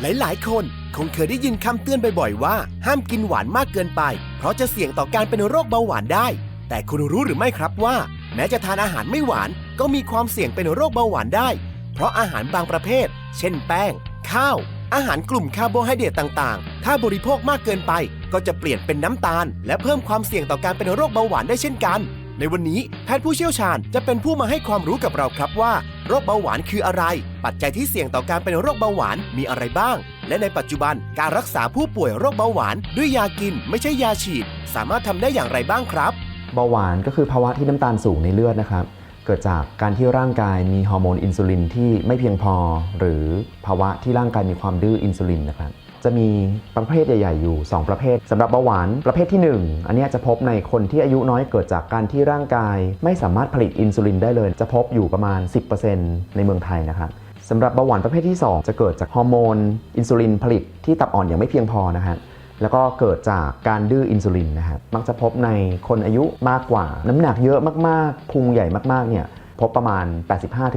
หลายๆ คนคงเคยได้ยินคำเตือนบ่อยๆ ว่า ห้ามกินหวานมากเกินไป เพราะจะเสี่ยงต่อการเป็นโรคเบาหวานได้ แต่คุณรู้หรือไม่ครับว่า แม้จะทานอาหารไม่หวานก็มีความเสี่ยงเป็นโรคเบาหวานได้ เพราะอาหารบางประเภท เช่นแป้ง ข้าว อาหารกลุ่มคาร์โบไฮเดรตต่างๆ ถ้าบริโภคมากเกินไป ก็จะเปลี่ยนเป็นน้ำตาล และเพิ่มความเสี่ยงต่อการเป็นโรคเบาหวานได้เช่นกัน ในวันนี้แพทย์ผู้เชี่ยวชาญจะเป็นผู้มาให้ความรู้กับเราครับว่า โรคเบาหวานคืออะไร ปัจจัยที่เสี่ยงต่อการเป็นโรคเบาหวานมีอะไรบ้าง และในปัจจุบันการรักษาผู้ป่วยโรคเบาหวานด้วยยากินไม่ใช่ยาฉีด สามารถทำได้อย่างไรบ้างครับ เบาหวานก็คือภาวะที่น้ำตาลสูงในเลือดนะครับ เกิดจากการที่ร่างกายมีฮอร์โมนอินซูลินที่ไม่เพียงพอ หรือภาวะที่ร่างกายมีความดื้ออินซูลินนะครับจะมีประเภทใหญ่ๆ อยู่ 2 ประเภทสำหรับเบาหวานประเภทที่ 1 อันนี้จะพบในคนที่อายุน้อยเกิดจากการที่ร่างกาย ไม่สามารถผลิตอินซูลินได้เลย จะพบอยู่ประมาณ 10%ในเมืองไทยนะครับสำหรับเบาหวานประเภทที่ 2 จะเกิดจากฮอร์โมนอินซูลินผลิตที่ตับอ่อนอย่างไม่เพียงพอนะครับ แล้วก็เกิดจากการดื้ออินซูลินนะครับมักจะพบในคนอายุมากกว่า น้ำหนักเยอะมากๆพุงใหญ่มากๆเนี่ยพบประมาณ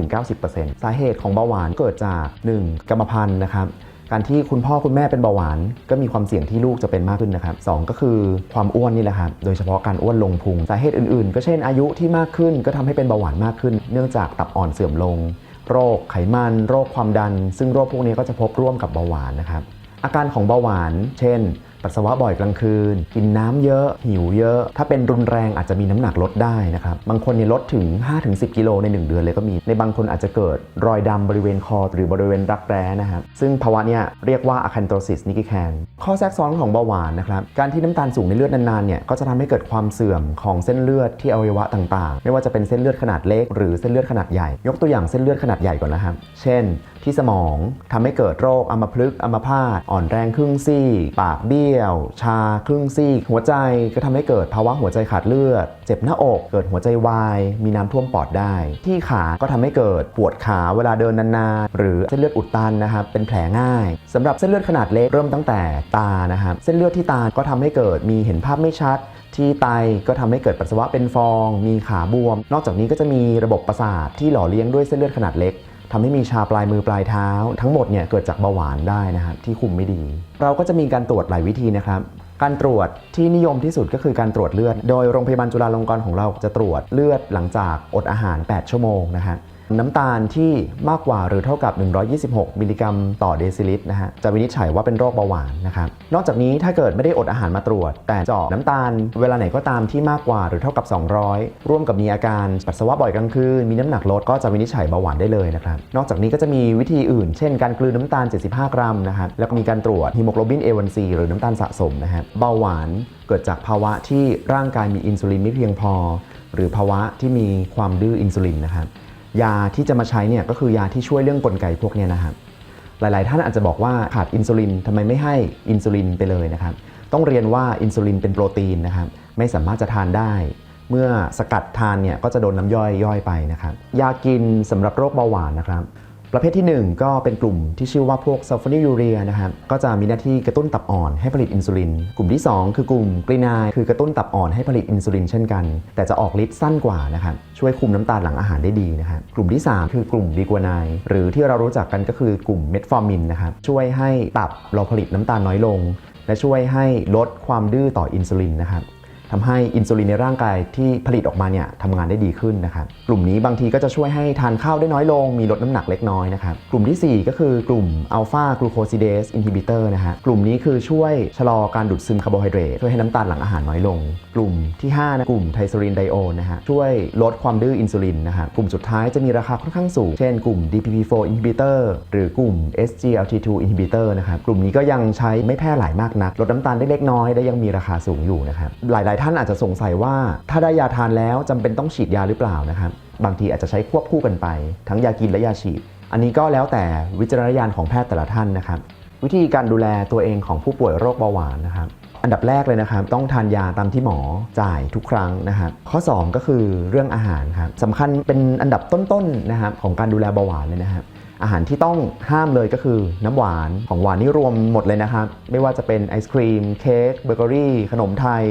85-90%สาเหตุของเบาหวานเกิดจาก 1. กรรมพันธุ์นะครับการที่คุณพ่อคุณแม่เป็นเบาหวาน ก็มีความเสี่ยงที่ลูกจะเป็นมากขึ้นนะครับสองก็คือความอ้วนนี่แหละครับโดยเฉพาะการอ้วนลงพุงสาเหตุอื่นๆ ก็เช่นอายุที่มากขึ้นก็ทำให้เป็นเบาหวานมากขึ้น เนื่องจากตับอ่อนเสื่อมลง โรคไขมัน โรคความดัน ซึ่งโรคพวกนี้ก็จะพบร่วมกับเบาหวานนะครับอาการของเบาหวาน เช่น ปัสสาวะบ่อยกลางคืน กินน้ำเยอะ หิวเยอะ ถ้าเป็นรุนแรงอาจจะมีน้ำหนักลดได้นะครับ บางคนเนี่ยลดถึง 5-10 กิโลใน 1 เดือนเลยก็มี ในบางคนอาจจะเกิดรอยดำบริเวณคอ หรือบริเวณรักแร้นะครับ ซึ่งภาวะเนี้ยเรียกว่า acanthosis nigricans ข้อแทรกซ้อนของเบาหวานนะครับ การที่น้ำตาลสูงในเลือดนานๆเนี่ยก็จะทำให้เกิดความเสื่อมของเส้นเลือดที่อวัยวะต่างๆ ไม่ว่าจะเป็นเส้นเลือดขนาดเล็ก หรือเส้นเลือดขนาดใหญ่ ยกตัวอย่างเส้นเลือดขนาดใหญ่ก่อนนะครับ เช่น ที่สมองทำให้เกิดโรคอัมพฤกษ์อัมพาตอ่อนแรงครึ่งซี่ ปากเบี้ยว ชาครึ่งซี่หัวใจก็ทำให้เกิดภาวะหัวใจขาดเลือด เจ็บหน้าอก เกิดหัวใจวาย มีน้ำท่วมปอดได้ ที่ขาก็ทำให้เกิดปวดขาเวลาเดินนานๆ หรือเส้นเลือดอุดตันนะครับ เป็นแผลง่ายสำหรับเส้นเลือดขนาดเล็กเริ่มตั้งแต่ตานะครับ เส้นเลือดที่ตาก็ทำให้เกิดมีเห็นภาพไม่ชัดที่ไตก็ทำให้เกิดปัสสาวะเป็นฟอง มีขาบวม นอกจากนี้ก็จะมีระบบประสาทที่หล่อเลี้ยงด้วยเส้นเลือดขนาดเล็ก ทำให้มีชาปลายมือปลายเท้า ทั้งหมดเนี่ยเกิดจากเบาหวานได้นะครับที่คุมไม่ดี เราก็จะมีการตรวจหลายวิธีนะครับ การตรวจที่นิยมที่สุดก็คือการตรวจเลือด โดยโรงพยาบาลจุฬาลงกรณ์ของเราจะตรวจเลือดหลังจากอดอาหาร 8 ชั่วโมงนะฮะ น้ำตาลที่มากกว่าหรือเท่ากับ 126 มิลลิกรัมต่อเดซิลิตรนะฮะจะวินิจฉัยว่าเป็นโรคเบาหวานนะครับนอกจากนี้ถ้าเกิดไม่ได้อดอาหารมาตรวจ แต่เจาะน้ำตาลเวลาไหนก็ตามที่มากกว่าหรือเท่ากับ 200 ร่วมกับมีอาการปัสสาวะบ่อยกลางคืนมีน้ำหนักลดก็จะวินิจฉัยเบาหวานได้เลยนะครับนอกจากนี้ก็จะมีวิธีอื่น เช่น การกลืนน้ำตาล 75 กรัมนะครับแล้วก็มีการตรวจฮีโมโกลบิน A1C หรือน้ำตาลสะสมนะฮะเบาหวานเกิดจากภาวะที่ร่างกายมีอินซูลินไม่เพียงพอ หรือภาวะที่มีความดื้ออินซูลินนะครับ ยาที่จะมาใช้เนี่ยก็คือยาที่ช่วยเรื่องกลไกพวกนี้นะครับหลาย ๆ ท่านอาจจะบอกว่าขาดอินซูลินทำไมไม่ให้อินซูลินไปเลยนะครับต้องเรียนว่าอินซูลินเป็นโปรตีนนะครับไม่สามารถจะทานได้ เมื่อสกัดทานเนี่ยก็จะโดนน้ำย่อยย่อยไปนะครับยากินสำหรับโรคเบาหวานนะครับ ประเภทที่ 1 ก็เป็นกลุ่มที่ชื่อว่าพวกซัลฟานิยูเรียนะครับก็จะมีหน้าที่กระตุ้นตับอ่อนให้ผลิตอินซูลิน กลุ่มที่ 2 คือกลุ่มกรีนายคือกระตุ้นตับอ่อนให้ผลิตอินซูลินเช่นกัน แต่จะออกฤทธิ์สั้นกว่านะครับช่วยคุมน้ำตาลหลังอาหารได้ดีนะครับกลุ่มที่ 3 คือกลุ่มดีกวานายหรือที่เรารู้จักกันก็คือกลุ่มเมทฟอร์มินนะครับช่วยให้ตับเราผลิตน้ำตาลน้อยลง และช่วยให้ลดความดื้อต่ออินซูลินนะครับ ทำให้อินซูลินในร่างกายที่ผลิตออกมาเนี่ยทำงานได้ดีขึ้นนะครับกลุ่มนี้บางทีก็จะช่วยให้ทานข้าวได้น้อยลง มีลดน้ำหนักเล็กน้อยนะครับกลุ่มทีสี่ 4 ก็คือกลุ่มอัลฟากลูโคซิเดสอินฮิบิเตอร์นะฮะกลุ่มนี้คือช่วยชะลอการดูดซึมคาร์โบไฮเดรตช่วยให้น้ำตาลหลังอาหารน้อยลง กลุ่มที่ 5 นะกลุ่มไทโซลินไดโอนนะฮะช่วยลดความดื้ออินซูลินนะฮะกลุ่มสุดท้ายจะมีราคาค่อนข้างสูง เช่นกลุ่ม DPP4 inhibitor หรือกลุ่ม SGLT2 inhibitor นะครับกลุ่มนี้ก็ยังใช้ไม่แพร่หลายมากนักลดน้ำตาลได้เล็กน้อยได้ยังมีราคาสูงอยู่นะครับหลายๆท่านอาจจะสงสัยว่าถ้าได้ยาทานแล้วจำเป็นต้องฉีดยาหรือเปล่านะครับ บางทีอาจจะใช้ควบคู่กันไป ทั้งยากินและยาฉีด อันนี้ก็แล้วแต่วิจารณญาณของแพทย์แต่ละท่านนะครับ วิธีการดูแลตัวเองของผู้ป่วยโรคเบาหวานนะครับอันดับแรกเลยนะครับ ต้องทานยาตามที่หมอจ่ายทุกครั้งนะครับ ข้อ 2 ก็คือเรื่องอาหารครับสำคัญเป็นอันดับต้นๆนะครับของการดูแลเบาหวานเลยนะครับ อาหารที่ต้องห้ามเลยก็คือน้ำหวานของหวานนี่รวมหมดเลยนะครับ ไม่ว่าจะเป็นไอศครีม เค้กเบเกอรี่ ขนมไทย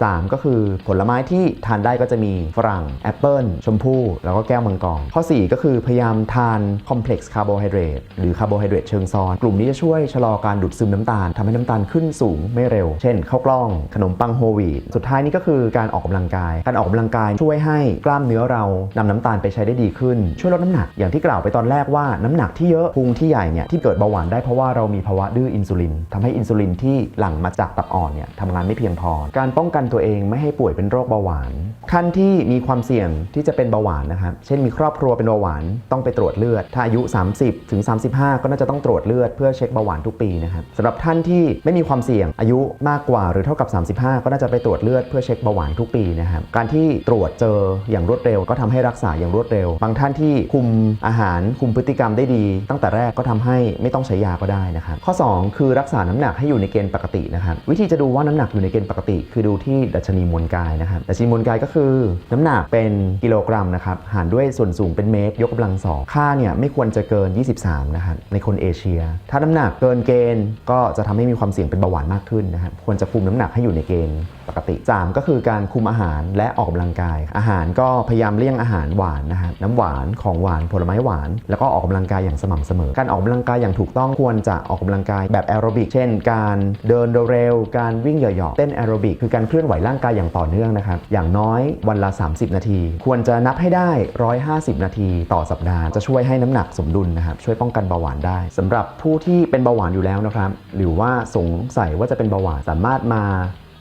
3 ก็คือผลไม้ที่ทานได้ก็จะมีฝรั่งแอปเปิลชมพู่ แล้วก็แก้วมังกรข้อ 4 ก็คือพยายามทานคอมเพล็กซ์คาร์โบไฮเดรตหรือคาร์โบไฮเดรตเชิงซ้อน กลุ่มนี้จะช่วยชะลอการดูดซึมน้ำตาลทำให้น้ำตาลขึ้นสูงไม่เร็ว เช่นข้าวกล้องขนมปังโฮลวีตสุดท้ายนี่ก็คือการออกกำลังกาย การออกกำลังกายช่วยให้กล้ามเนื้อเรานำน้ำตาลไปใช้ได้ดีขึ้น ช่วยลดน้ำหนักอย่างที่กล่าวไปตอนแรกว่าน้้ำหนักที่เยอะพุงที่ใหญ่เนี่ยที่เกิดเบาหวานได้เพราะว่าเรามีภาวะดื้ออินซูลินทำให้อินซูลินที่หลั่งมาจากตับอ่อนเนี่ยทำงานไม่เพียงพอ การป้องกันตัวเองไม่ให้ป่วยเป็นโรคเบาหวาน ขั้นที่มีความเสี่ยงที่จะเป็นเบาหวานนะครับ เช่นมีครอบครัวเป็นเบาหวานต้องไปตรวจเลือด ถ้าอายุ 30ถึง35 ก็น่าจะต้องตรวจเลือดเพื่อเช็คเบาหวานทุกปีนะครับสำหรับท่านที่ไม่มีความเสี่ยงอายุมากกว่าหรือเท่ากับ 35 ก็น่าจะไปตรวจเลือดเพื่อเช็คเบาหวานทุกปีนะครับการที่ตรวจเจออย่างรวดเร็ว ก็ทำให้รักษาอย่างรวดเร็ว บางท่านที่คุมอาหารคุมพฤติกรรมได้ดี ตั้งแต่แรกก็ทำให้ไม่ต้องใช้ยาก็ได้นะครับข้อ 2 คือรักษาน้ำหนักให้อยู่ในเกณฑ์ปกตินะครับวิธีจะดูว่าน้ำหนักอยู่ในเกณฑ์ปกติ คือดูที่ดัชนีมวลกายนะครับดัชนีมวลกายก็คือน้ำหนักเป็นกิโลกรัมนะครับหารด้วยส่วนสูงเป็นเมตร ยกกำลังสองค่าเนี่ยไม่ควรจะเกิน 23นะครับในคนเอเชีย ถ้าน้ำหนักเกินเกณฑ์ก็จะทำให้มีความเสี่ยงเป็นเบาหวานมากขึ้นนะครับควรจะคุมน้ำหนักให้อยู่ในเกณฑ์ ปกติ 3 ก็คือการคุมอาหารและออกกำลังกาย อาหารก็พยายามเลี่ยงอาหารหวานนะครับน้ำหวานของหวานผลไม้หวาน แล้วก็ออกกำลังกายอย่างสม่ำเสมอ การออกกำลังกายอย่างถูกต้องควรจะออกกำลังกายแบบแอโรบิกเช่น การเดินเร็วการวิ่งเหยาะๆเต้นแอโรบิกคือการเคลื่อนไหวร่างกายอย่างต่อเนื่องนะครับอย่างน้อยวันละ 30 นาที ควรจะนับให้ได้ 150 นาที ต่อสัปดาห์จะช่วยให้น้ำหนักสมดุลนะครับช่วยป้องกันเบาหวานได้สำหรับผู้ที่เป็นเบาหวานอยู่แล้วนะครับหรือว่าสงสัยว่าจะเป็นเบาหวานสามารถมา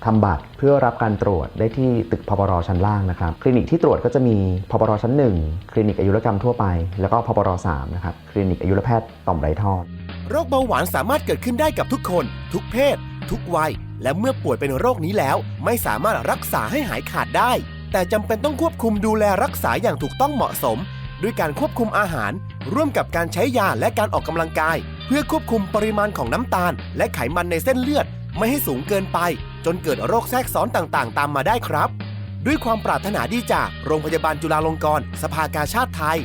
ทำบัตรเพื่อรับการตรวจได้ที่ตึกพปรชั้นล่างนะครับ คลินิกที่ตรวจก็จะมีพปรชั้น 1 คลินิกอายุรกรรมทั่วไป แล้วก็พปร3นะครับ คลินิกอายุรแพทย์ต่อมไรท่อโรคเบาหวานสามารถเกิดขึ้นได้กับทุกคน ทุกเพศ ทุกวัย และเมื่อป่วยเป็นโรคนี้แล้ว ไม่สามารถรักษาให้หายขาดได้ แต่จำเป็นต้องควบคุมดูแลรักษาอย่างถูกต้องเหมาะสม ด้วยการควบคุมอาหาร ร่วมกับการใช้ยาและการออกกำลังกาย เพื่อควบคุมปริมาณของน้ำตาล และไขมันในเส้นเลือด ไม่ให้สูงเกินไป จนเกิดโรคแทรกซ้อนต่างๆ ตามมาได้ครับ ด้วยความปรารถนาดีจากโรงพยาบาลจุฬาลงกรณ์สภากาชาติไทย